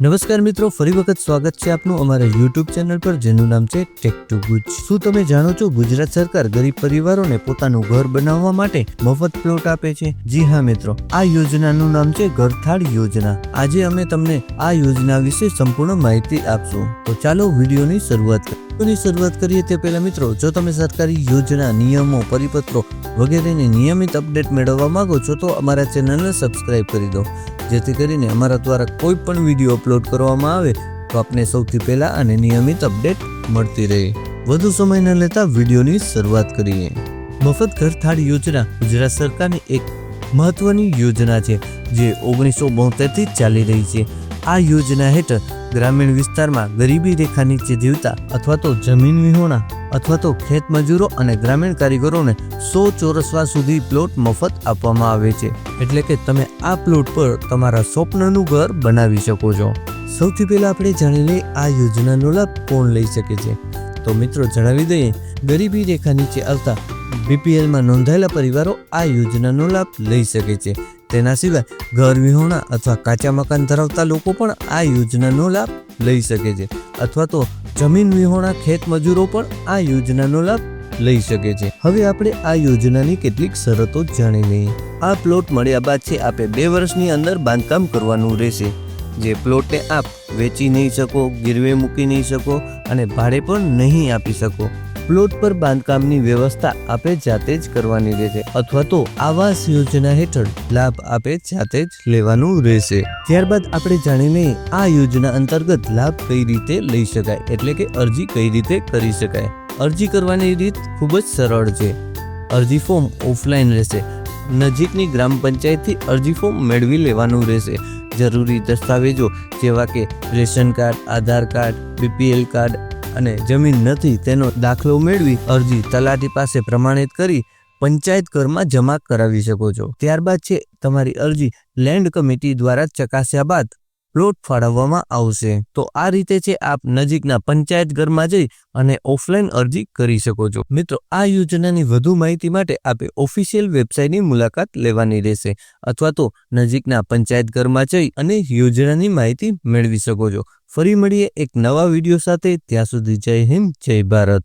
નમસ્કાર મિત્રો, ફરી વખત સ્વાગત છે આપનું અમારા યુટ્યુબ ચેનલ પર, જેનું નામ છે ટેક ટુ ગુજ શું તમે જાણો છો ગુજરાત સરકાર ગરીબ પરિવારોને પોતાનું ઘર બનાવવા માટે મફત પ્લોટ આપે છે? જી હા મિત્રો, આ યોજનાનું નામ છે ઘરથાળ યોજના. આજે અમે તમને આ યોજના વિશે સંપૂર્ણ માહિતી આપશું. તો ચાલો વિડીયોની શરૂઆત કરીએ. શરૂઆત કરીએ તે પહેલા મિત્રો, જો તમે સરકારી યોજના, નિયમો, પરિપત્રો વગેરેની નિયમિત અપડેટ મેળવવા માંગો છો, તો અમારા ચેનલને સબસ્ક્રાઇબ કરી દો. જેથી કરીને અમારા દ્વારા કોઈ પણ વીડિયો અપલોડ કરવામાં આવે તો આપને સૌથી પહેલા અને નિયમિત અપડેટ મળતી રહે. વધુ સમય ન લેતા વિડીયોની શરૂઆત કરીએ. મફત ઘર થાળ યોજના ગુજરાત સરકારની એક મહત્વની યોજના છે, જે ઓગણીસો બોતેરથી ચાલી રહી છે. આ યોજના હેઠળ ગ્રામીણ વિસ્તારમાં ગરીબી રેખા નીચે જીવતા અથવા તો જમીન વિહોણા અથવા તો ખેત મજૂરો અને ગ્રામીણ કારીગરોને સો ચોરસવા સુધી પ્લોટ મફત આપવામાં આવે છે. એટલે કે તમે આ પ્લોટ પર તમારા સ્વપ્નનું ઘર બનાવી શકો છો. સૌથી પહેલા આપણે જાણી લઈએ આ યોજનાનો લાભ કોણ લઈ શકે છે. તો મિત્રો જણાવી દઈએ, ગરીબી રેખા નીચે આવતા બીપીએલમાં નોંધાયેલા પરિવારો આ યોજનાનો લાભ લઈ શકે છે. તેના સિવાય ઘર વિહોણા અથવા કાચા મકાન ધરાવતા લોકો પણ આ યોજનાનો લાભ લઈ શકે છે. અથવા તો જમીન વિહોણા ખેત મજૂરો પણ આ યોજનાનો લાભ લઈ શકે છે. હવે આપણે આ યોજનાની કેટલીક શરતો જાણી લઈએ. આ પ્લોટ મળ્યા બાદ છે આપે બે વર્ષની અંદર બાંધકામ કરવાનું રહેશે. જે પ્લોટને આપ વેચી નહીં શકો, ગીરવે મૂકી નહીં શકો અને ભાડે પણ નહીં આપી શકો. પ્લોટ પર બાંધકામની વ્યવસ્થા આપે જાતે જ કરવાની રહેશે અથવા તો આવાસ યોજના હેઠળ લાભ આપે જાતે જ લેવાનું રહેશે. ત્યારબાદ આપણે જાણી લઈએ આ યોજના અંતર્ગત લાભ કઈ રીતે લઈ શકાય, એટલે કે અરજી કઈ રીતે કરી શકાય. અરજી કરવાની રીત ખૂબ જ સરળ છે. અરજી ફોર્મ ઓફલાઈન રહેશે. નજીકની ગ્રામ પંચાયતથી અરજી ફોર્મ મેળવી લેવાનું રહેશે. જરૂરી દસ્તાવેજો જેવા કે ration card, Aadhaar card, BPL card અને જમીન નથી તેનો દાખલો મેળવી અરજી તલાટી પાસે પ્રમાણિત કરી પંચાયત કરમાં જમા કરાવી શકો છો. ત્યારબાદ છે તમારી અરજી લેન્ડ કમિટી દ્વારા ચકાસ્યા બાદ પ્લોટ ફાળવવામાં આવશે. તો આ રીતે છે, આપ નજીકના પંચાયત ઘરમાં જઈ અને ઓફલાઈન અરજી કરી શકો છો. મિત્રો, આ યોજનાની વધુ માહિતી માટે આપે ઓફિશિયલ વેબસાઇટની મુલાકાત લેવાની રહેશે. અથવા તો નજીકના પંચાયત ઘરમાં જઈ અને યોજનાની માહિતી મેળવી શકો છો. ફરી મળીએ એક નવા વીડિયો સાથે. ત્યાં સુધી જય હિન્દ, જય ભારત.